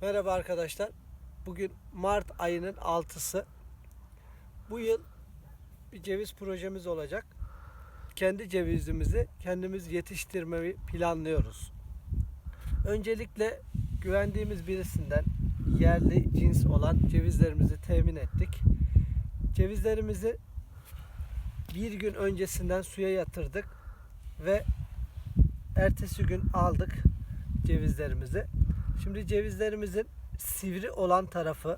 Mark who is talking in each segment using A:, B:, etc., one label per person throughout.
A: Merhaba arkadaşlar. Bugün Mart ayının 6'sı. Bu yıl bir ceviz projemiz olacak. Kendi cevizimizi kendimiz yetiştirmeyi planlıyoruz. Öncelikle güvendiğimiz birisinden yerli cins olan cevizlerimizi temin ettik. Cevizlerimizi bir gün öncesinden suya yatırdık ve ertesi gün aldık cevizlerimizi. Şimdi cevizlerimizin sivri olan tarafı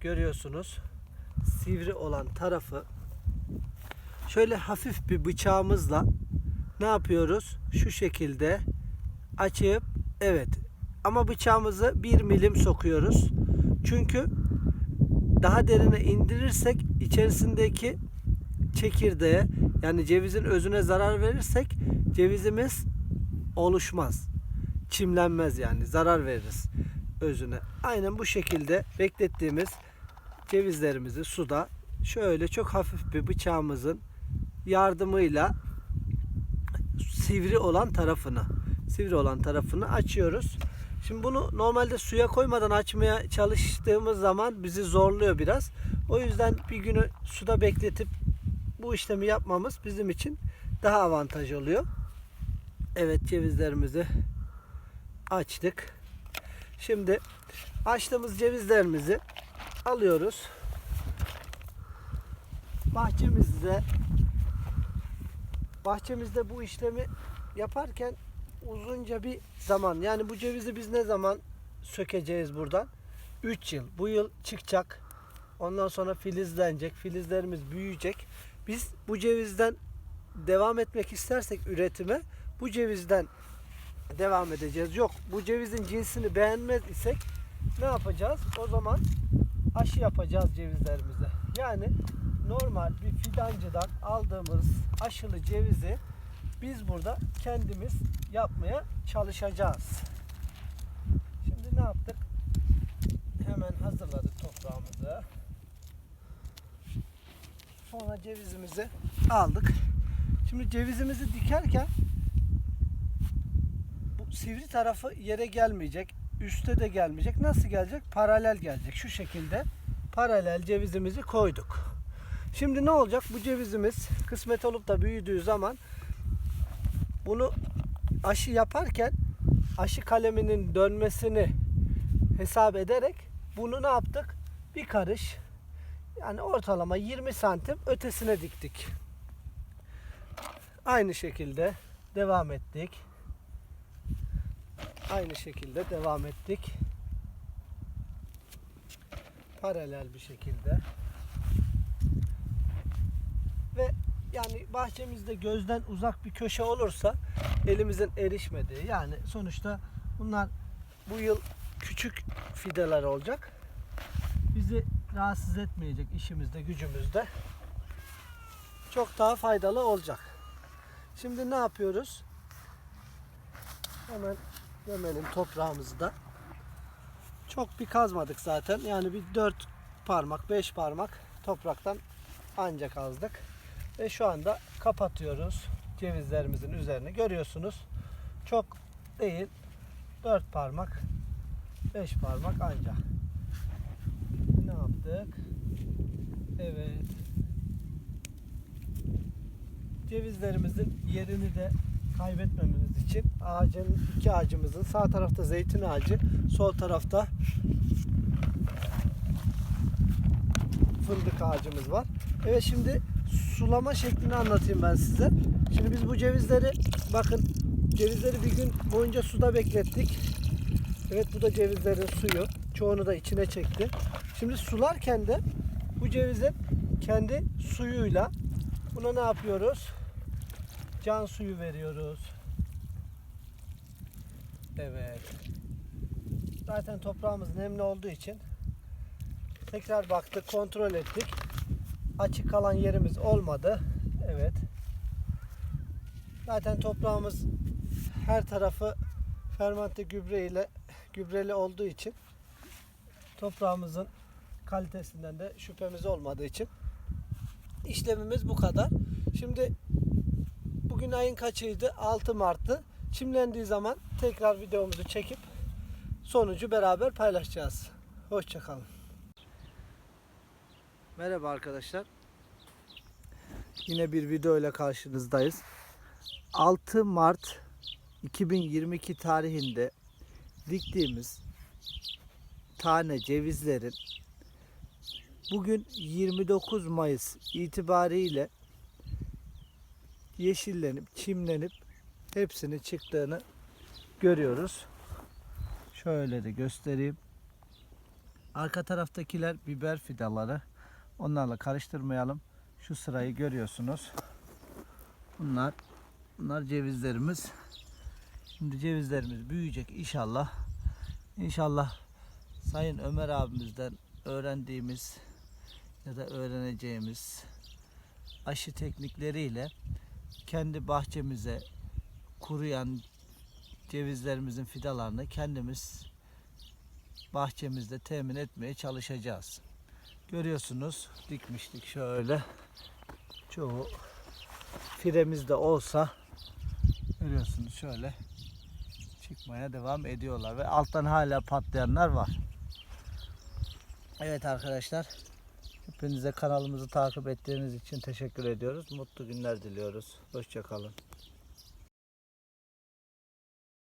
A: görüyorsunuz. Sivri olan tarafı şöyle hafif bir bıçağımızla ne yapıyoruz? Şu şekilde açıp evet ama bıçağımızı bir milim sokuyoruz. Çünkü daha derine indirirsek içerisindeki çekirdeğe yani cevizin özüne zarar verirsek cevizimiz oluşmaz. Çimlenmez yani zarar veririz özüne. Aynen bu şekilde beklettiğimiz cevizlerimizi suda şöyle çok hafif bir bıçağımızın yardımıyla sivri olan tarafını sivri olan tarafını açıyoruz. Şimdi bunu normalde suya koymadan açmaya çalıştığımız zaman bizi zorluyor biraz. O yüzden bir günü suda bekletip bu işlemi yapmamız bizim için daha avantaj oluyor. Evet cevizlerimizi açtık. Şimdi açtığımız cevizlerimizi alıyoruz. Bahçemizde bahçemizde bu işlemi yaparken uzunca bir zaman yani bu cevizi biz ne zaman sökeceğiz buradan? 3 yıl. Bu yıl çıkacak. Ondan sonra filizlenecek. Filizlerimiz büyüyecek. Biz bu cevizden devam etmek istersek üretime bu cevizden devam edeceğiz. Yok bu cevizin cinsini beğenmez isek ne yapacağız? O zaman aşı yapacağız cevizlerimize. Yani normal bir fidancıdan aldığımız aşılı cevizi biz burada kendimiz yapmaya çalışacağız. Şimdi ne yaptık? Hemen hazırladık toprağımızı. Sonra cevizimizi aldık. Şimdi cevizimizi dikerken sivri tarafı yere gelmeyecek. Üste de gelmeyecek. Nasıl gelecek? Paralel gelecek. Şu şekilde paralel cevizimizi koyduk. Şimdi ne olacak? Bu cevizimiz kısmet olup da büyüdüğü zaman bunu aşı yaparken aşı kaleminin dönmesini hesap ederek bunu ne yaptık? Bir karış yani ortalama 20 santim ötesine diktik. Aynı şekilde devam ettik. Aynı şekilde devam ettik. Paralel bir şekilde. Ve yani bahçemizde gözden uzak bir köşe olursa elimizin erişmediği yani sonuçta bunlar bu yıl küçük fideler olacak. Bizi rahatsız etmeyecek işimizde, gücümüzde. Çok daha faydalı olacak. Şimdi ne yapıyoruz? Hemen gömelim toprağımızı da. Çok bir kazmadık zaten. Yani bir 4 parmak, 5 parmak topraktan ancak kazdık. Ve şu anda kapatıyoruz cevizlerimizin üzerine. Görüyorsunuz. Çok değil. 4 parmak, 5 parmak ancak. Ne yaptık? Evet. Cevizlerimizin yerini de kaybetmememiz için ağacın iki ağacımızın sağ tarafta zeytin ağacı, sol tarafta fındık ağacımız var. Evet şimdi sulama şeklini anlatayım ben size. Şimdi biz bu cevizleri bakın cevizleri bir gün boyunca suda beklettik. Evet bu da cevizlerin suyu. Çoğunu da içine çekti. Şimdi sularken de bu cevizin kendi suyuyla buna ne yapıyoruz? Can suyu veriyoruz. Evet. Zaten toprağımız nemli olduğu için tekrar baktık, kontrol ettik. Açık kalan yerimiz olmadı. Evet. Zaten toprağımız her tarafı fermente gübre ile gübreli olduğu için toprağımızın kalitesinden de şüphemiz olmadığı için işlemimiz bu kadar. Şimdi bugün ayın kaçıydı? 6 Mart'tı. Çimlendiği zaman tekrar videomuzu çekip sonucu beraber paylaşacağız. Hoşçakalın. Merhaba arkadaşlar. Yine bir video ile karşınızdayız. 6 Mart 2022 tarihinde diktiğimiz tane cevizlerin bugün 29 Mayıs itibariyle yeşillenip, çimlenip hepsinin çıktığını görüyoruz. Şöyle de göstereyim. Arka taraftakiler biber fidaları. Onlarla karıştırmayalım. Şu sırayı görüyorsunuz. Bunlar bunlar cevizlerimiz. Şimdi cevizlerimiz büyüyecek inşallah. İnşallah Sayın Ömer abimizden öğrendiğimiz ya da öğreneceğimiz aşı teknikleriyle kendi bahçemize kuruyan cevizlerimizin fidalarını kendimiz bahçemizde temin etmeye çalışacağız. Görüyorsunuz dikmiştik şöyle. Çoğu firemizde olsa görüyorsunuz şöyle çıkmaya devam ediyorlar ve alttan hala patlayanlar var. Evet arkadaşlar hepinize kanalımızı takip ettiğiniz için teşekkür ediyoruz. Mutlu günler diliyoruz. Hoşçakalın.